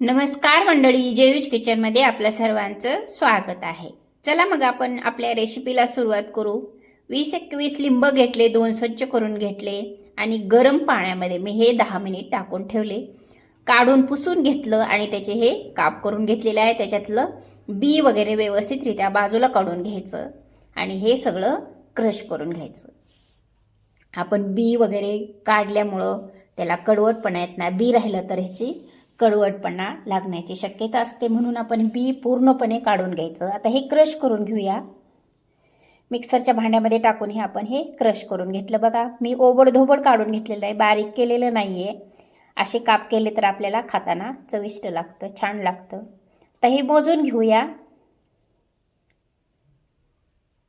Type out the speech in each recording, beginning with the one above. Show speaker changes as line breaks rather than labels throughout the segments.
नमस्कार मंडळी जेयूज किचनमध्ये आपल्या सर्वांचं स्वागत आहे. चला मग आपण आपल्या रेसिपीला सुरुवात करू. वीस एकवीस लिंब घेतले दोन स्वच्छ करून घेतले आणि गरम पाण्यामध्ये मी हे दहा मिनिट टाकून ठेवले. काढून पुसून घेतलं आणि त्याचे हे काप करून घेतलेले आहे. त्याच्यातलं बी वगैरे व्यवस्थितरित्या बाजूला काढून घ्यायचं आणि हे सगळं क्रश करून घ्यायचं. आपण बी वगैरे काढल्यामुळं त्याला कडवटपणा येत नाही. बी राहिलं तर ह्याची कडवटपणा लागण्याची शक्यता असते म्हणून आपण बी पूर्णपणे काढून घ्यायचं. आता हे क्रश करून घेऊया. मिक्सरच्या भांड्यामध्ये टाकून हे आपण हे क्रश करून घेतलं बघा. मी ओबडधोबड काढून घेतलेलं आहे. बारीक केलेलं नाही आहे असे काप केले तर आपल्याला खाताना चविष्ट लागतं छान लागतं. तर हे मोजून घेऊया.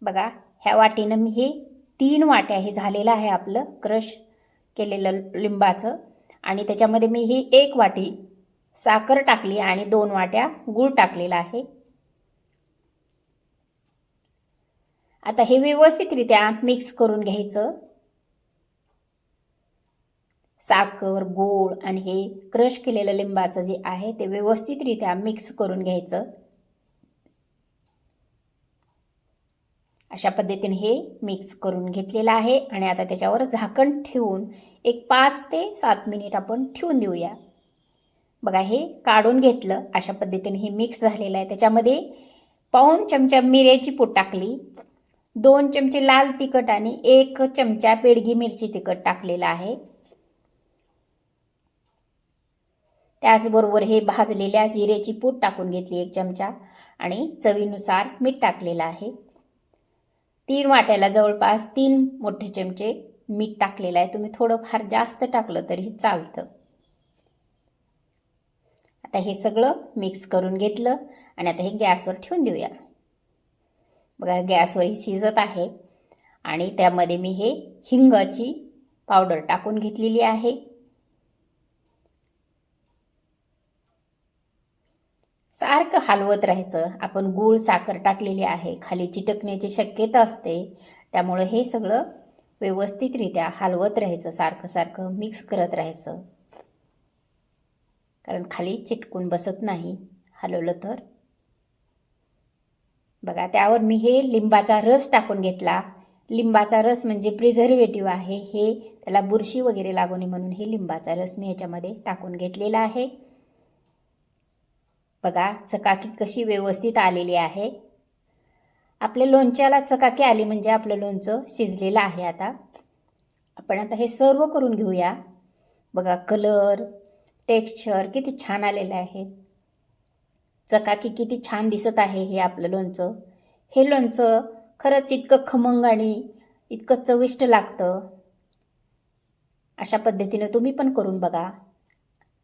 बघा ह्या वाटीनं मी हे तीन वाट्या हे झालेलं आहे आपलं क्रश केलेलं लिंबाचं. आणि त्याच्यामध्ये मी ही एक वाटी साखर टाकली आणि दोन वाट्या गूळ टाकलेला आहे. आता हे व्यवस्थितरित्या मिक्स करून घ्यायचं. साखर गोळ आणि हे क्रश केलेलं लिंबाचं जे आहे ते व्यवस्थितरित्या मिक्स करून घ्यायचं. अशा पद्धतीने हे मिक्स करून घेतलेलं आहे आणि आता त्याच्यावर झाकण ठेवून एक पाच ते सात मिनिट आपण ठेवून देऊया. बघा हे काढून घेतलं. अशा पद्धतीने हे मिक्स झालेलं आहे. त्याच्यामध्ये पाऊन चमचा मिऱ्याची पूड टाकली दोन चमचे लाल तिखट आणि एक चमचा पेडगी मिरची तिखट टाकलेला आहे. त्याचबरोबर हे भाजलेल्या जिरेची पूड टाकून घेतली एक चमचा आणि चवीनुसार मीठ टाकलेलं आहे. तीन वाट्याला जवळपास तीन मोठे चमचे मीठ टाकलेलं आहे. तुम्ही थोडंफार जास्त टाकलं तरी चालतं. आता हे सगळं मिक्स करून घेतलं आणि आता हे गॅसवर ठेवून देऊया. बघा गॅसवर ही शिजत आहे आणि त्यामध्ये मी हे हिंगाची पावडर टाकून घेतलेली आहे. सारखं हलवत राहायचं. आपण गूळ साखर टाकलेली आहे. खाली चिटकण्याची शक्यता असते. त्यामुळं हे सगळं व्यवस्थितरित्या हलवत राहायचं. सारखं सारखं मिक्स करत राहायचं. कारण खाली चिटकून बसत नाही. हलवलं तर? बघा त्यावर मी हे लिंबाचा रस टाकून घेतला. लिंबाचा रस म्हणजे प्रिझर्वेटिव्ह आहे. हे त्याला बुरशी वगैरे लागू नये म्हणून हे लिंबाचा रस मी ह्याच्यामध्ये टाकून घेतलेला आहे. बघा चकाकी कशी व्यवस्थित आलेली आहे. आपल्या लोणच्याला चकाकी आली म्हणजे आपलं लोणचं शिजलेलं आहे आता. आपण आता हे सर्व करून घेऊया. बघा कलर टेक्स्चर किती छान आलेलं आहे. चकाकी किती छान दिसत आहे हे आपलं लोणचं. हे लोणचं खरंच इतकं खमंग आणि इतकं चविष्ट लागतं. अशा पद्धतीनं तुम्ही पण करून बघा.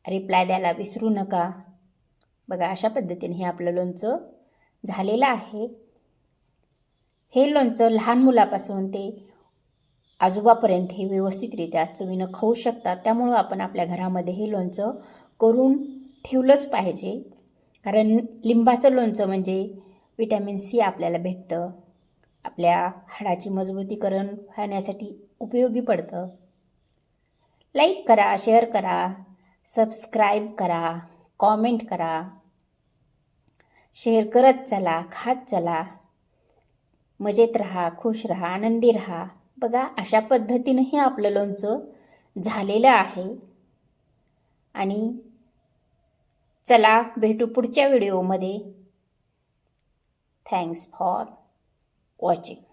रिप्लाय द्यायला विसरू नका. बघा अशा पद्धतीने हे आपलं लोणचं झालेलं आहे. हे लोणचं लहान मुलापासून ते आजोबापर्यंत हे व्यवस्थितरित्या चवीनं खाऊ शकतात. त्यामुळं आपण आपल्या घरामध्ये हे लोणचं करून ठेवलंच पाहिजे. कारण लिंबाचं लोणचं म्हणजे विटॅमिन सी आपल्याला भेटतं. आपल्या हाडाची मजबूतीकरण होण्यासाठी उपयोगी पडतं. लाईक करा शेअर करा सबस्क्राईब करा कॉमेंट करा. शेअर करत चला खात चला. मजेत रहा खुश रहा आनंदी रहा. बघा अशा पद्धतीनं हे आपलं लोणचं झालेलं आहे. आणि चला भेटू पुढच्या व्हिडिओमध्ये. Thanks for watching